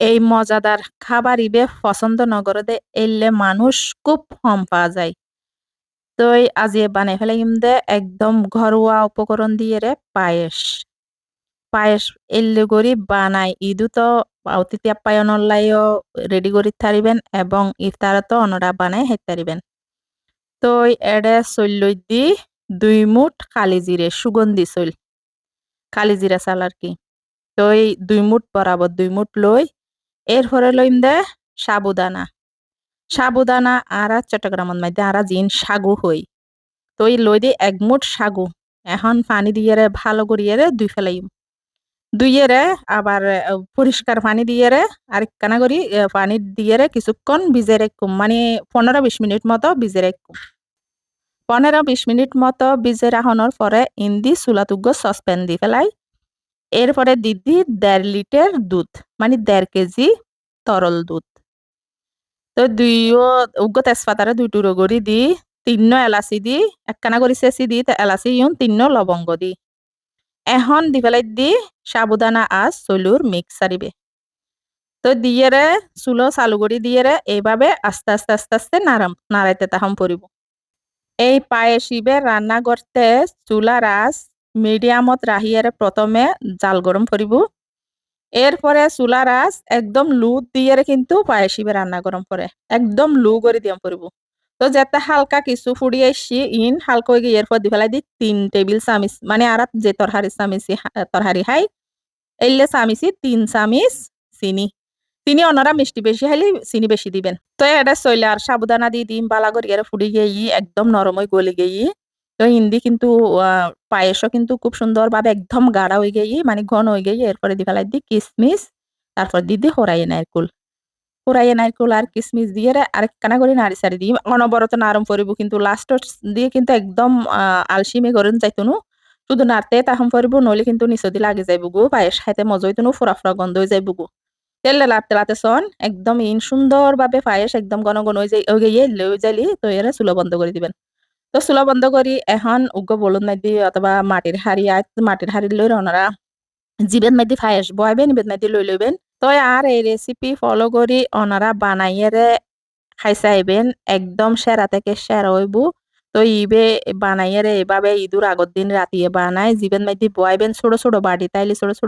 এই মজাদার খাবার ইবে পছন্দ নগরদে এলে মানুষ খুব কম পাওয়া যায়। তো আজি বানাই ফেলাইম দে একদম ঘরোয়া উপকরণ দিয়ে রে পায়েস। পায়েস এল্লে করি বানাই, ইদু তো অতিথি আপ্যায়ন লাইও রেডি করি থারিবেন এবং ইফতারে তো অনরা বানাই হেতে তারিবেন তো এডে চৈল দি দুই মুঠ কালি জিরে, সুগন্ধি চৈল কালি জিরা চাল আর কি। তো এই দুই মুঠ বরাবর দুই মুঠ লই এরপরে লইম দে সাবুদানা। সাবুদানা আর চট্টগ্রামের মধ্যে আর জিন সাগু হই। তো এই লই দি এক মুঠ সাগু। এখন পানি দিয়ে রে, ভালো করিয়ে রে, দুই ফেলাইম। দুইয়েরে আবার পরিষ্কার পানি দিয়ে রে আর কানা করি পানি দিয়ে রে কিছুক্ষণ ভিজে রাখুম। মানে পনেরো বিশ মিনিট মতো ভিজে রাখুম। পনেরো বিশ মিনিট মতো ভিজে রাখানোর পরে ইন্দি চুলাতুগ্য সসপ্যান দি ফেলাই। এরপরে দিদি দেড় লিটার দুধ মানে দেড় কেজি তরল দুধ। তো দুইও উগ্র তেজপাতারে দুই টুরো দি, তিন্ন এলাচি দি, একখানা করে চেঁচি দি এলাচি ইউন তিন্ন লবঙ্গ দি। এখন দি পেলাই দি সাবুদানা আজ চলুর মিক্স সারিবে তো দিয়েরে চুলো চালু করে দিয়েরে এইভাবে আস্তে আস্তে আস্তে আস্তে নারাম নাড়াইতে তাহম পড়িব এই পায়েস ইবে রান্না করতে চুলা রাস মিডিয়ামত রাহিয়ারে প্রথমে জাল গরম করিব এরপরে চুলা রাস একদম লু দিয়ে কিন্তু পায়েসিবে রান্না গরম করে একদম লু করে দিয়াম পরিব তো যেতে হালকা কিছু ফুড়ি আসছি ইন হালকা হয়ে গিয়ে এরপর দি ফেলাই দি তিন টেবিল চামিচ মানে আর যে তরহারি চামিচি তরহারি হাই এলে চামিচি তিন চামিচ চিনি। চিনি অনারা মিষ্টি বেশি হাইলে চিনি বেশি দিবেন। তো এটা চলে আর সাবুদানা দিয়ে দিম, বালা করি ফুড়ি গিয়ে একদম নরম হয়ে গলে গিয়ে তো হিন্দি কিন্তু পায়েসও কিন্তু খুব সুন্দরভাবে একদম গাঢ়া হয়ে গিয়ে মানে ঘন হয়ে গিয়ে, এরপরে দি ফেলাই দি কিসমিস, তারপর দিদি হরাইয়ে নারকুল। হরাইয়ে নারকুল আর কিসমিস দিয়ে আর কানা করে নাড়ি সারি দিই। অনবরত নারম পরিব কিন্তু লাস্ট দিয়ে কিন্তু একদম আলসিমে করেন যাইতনু। শুধু নাড়তে তাহম পরিব, নইলে কিন্তু নিচদি লাগে যাইব গো, পায়েস খাইতে মজা হইতনু, ফুরা ফুরা গন্ধ হয়ে যাইব গো। তেল লাতে লাতে সন একদম ইন সুন্দরভাবে পায়েস একদম ঘন ঘন হয়ে যাই গিয়ে লই যাইলি, তো এরা চুলো বন্ধ করে দিবেন। তো চুলা বন্ধ করি এখন উগ্র বলুন মাইদি অথবা মাটির হাড়ি আয় মাটির হাড়ি লই ওনারা জিবেন মাইদি ফাইস বয়বেন ইবেন মাইদি লই লইবেন। তো আর এই রেসিপি ফলো করি ওনারা বানাইয়েরে খাইসাইবেন একদম সেরা থেকে সেরা হইব তো ইবে বানাইয়েরে এভাবে ইদুর আগর দিন রাতিয়ে বানাই জিবেন মাইদি বয়বেন ছোট ছোট বাড়ি তাইলে ছোট ছোট